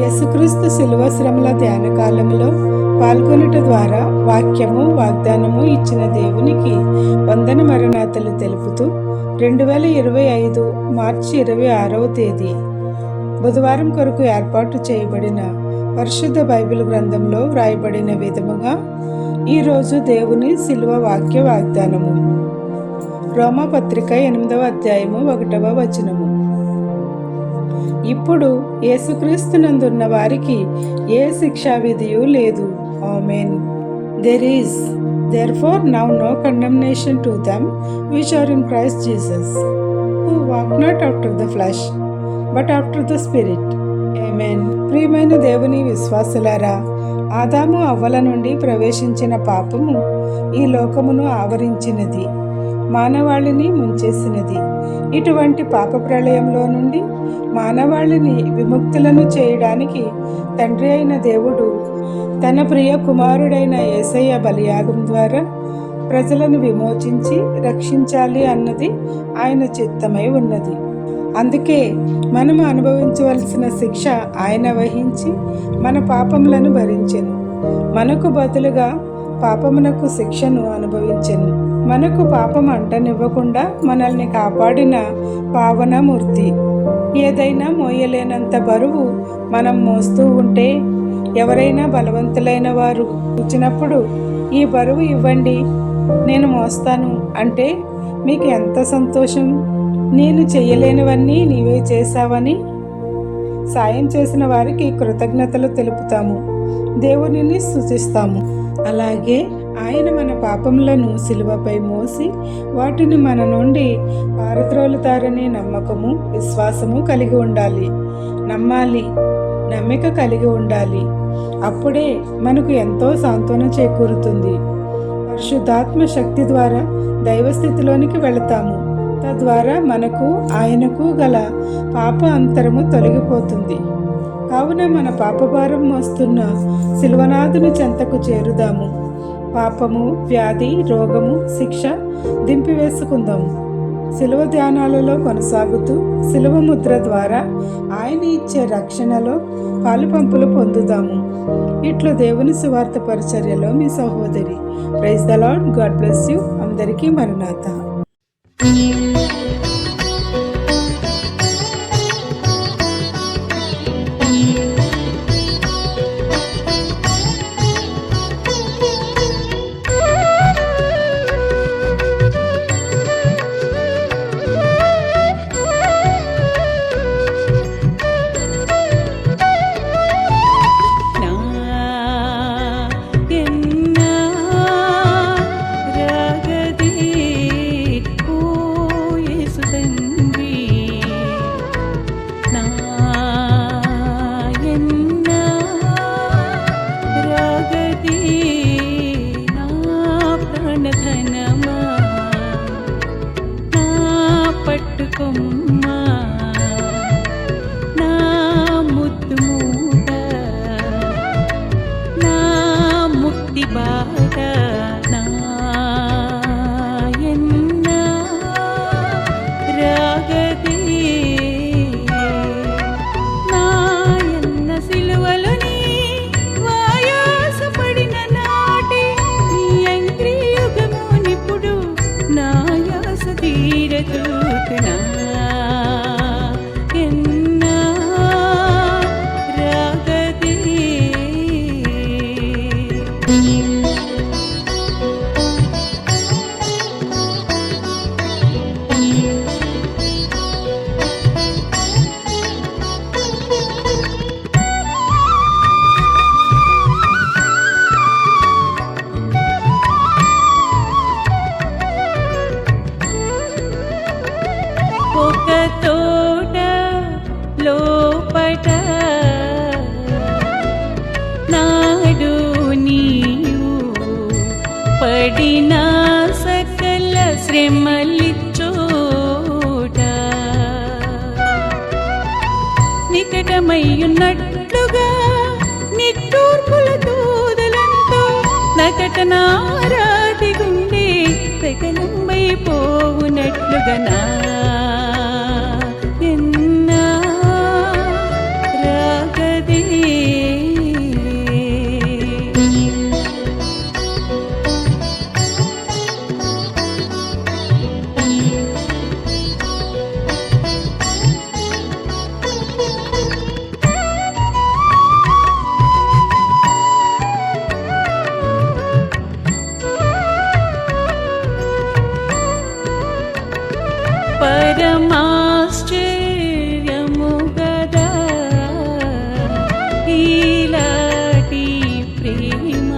యేసుక్రీస్తు శిలువ శ్రమల ధ్యాన కాలంలో పాల్గొనుట ద్వారా వాక్యము వాగ్దానము ఇచ్చిన దేవునికి వందన మరణాతలు తెలుపుతూ రెండు వేల ఇరవై ఐదు మార్చి ఇరవై ఆరవ తేదీ బుధవారం కొరకు ఏర్పాటు చేయబడిన పరిశుద్ధ బైబిల్ గ్రంథంలో వ్రాయబడిన విధముగా ఈరోజు దేవుని శిలువ వాక్య వాగ్దానము. రోమపత్రిక ఎనిమిదవ అధ్యాయము ఒకటవ వచనము. ఇప్పుడు యేసుక్రీస్తునందున్న వారికి ఏ శిక్షా విధియు లేదు. Amen. There is therefore now no condemnation to them which are in Christ Jesus who walk not after the flesh but after the spirit amen ప్రియమైన దేవుని విశ్వాసులారా ఆదాము అవ్వల నుండి ప్రవేశించిన పాపము ఈ లోకమును ఆవరించినది. మానవాళిని ముంచేసినది. ఇటువంటి పాప ప్రళయంలో నుండి మానవాళిని విముక్తులను చేయడానికి తండ్రి అయిన దేవుడు తన ప్రియ కుమారుడైన ఏసయ్య బలియాగం ద్వారా ప్రజలను విమోచించి రక్షించాలి అన్నది ఆయన చిత్తమై ఉన్నది. అందుకే మనం అనుభవించవలసిన శిక్ష ఆయన వహించి మన పాపములను భరించెను. మనకు బదులుగా పాపమునకు శిక్షను అనుభవించెను. మనకు పాపం అంటనివ్వకుండా మనల్ని కాపాడిన పావనమూర్తి. ఏదైనా మోయలేనంత బరువు మనం మోస్తూ ఉంటే ఎవరైనా బలవంతులైన వారు వచ్చినప్పుడు ఈ బరువు ఇవ్వండి నేను మోస్తాను అంటే మీకు ఎంత సంతోషం నేను చేయలేనివన్నీ నీవే చేశావని సాయం చేసిన వారికి కృతజ్ఞతలు తెలుపుతాము. దేవునిని సూచిస్తాము అలాగే ఆయన మన పాపములను సిలువపై మోసి వాటిని మన నుండి పారద్రోలుతారనే నమ్మకము విశ్వాసము కలిగి ఉండాలి. నమ్మాలి. నమ్మిక కలిగి ఉండాలి. అప్పుడే మనకు ఎంతో సాంత్వన చేకూరుతుంది. పరిశుద్ధాత్మ శక్తి ద్వారా దైవస్థితిలోనికి వెళతాము. తద్వారా మనకు ఆయనకు గల పాప అంతరము తొలగిపోతుంది. కావున మన పాపభారం మోస్తున్న శిల్వనాథుని చెంతకు చేరుదాము. పాపము వ్యాధి రోగము శిక్ష దింపివేసుకుందాము. శిలువ ధ్యానాలలో కొనసాగుతూ శిలువ ముద్ర ద్వారా ఆయన ఇచ్చే రక్షణలో పాలుపంపులు పొందుదాము. ఇట్లు దేవుని సువార్త పరిచర్యలో మీ సహోదరి. Praise the Lord God bless you. అందరికీ మరణాత. yeah, yeah. సకల నికటమయ్యున్నట్లుగా నిట్టూర్పుల దూదలంతో నకటనారాటి గుండె సకలంబైపోవునట్లుగా నా పరమాశ్చర్యముగదా. ఈలాటి ప్రేమ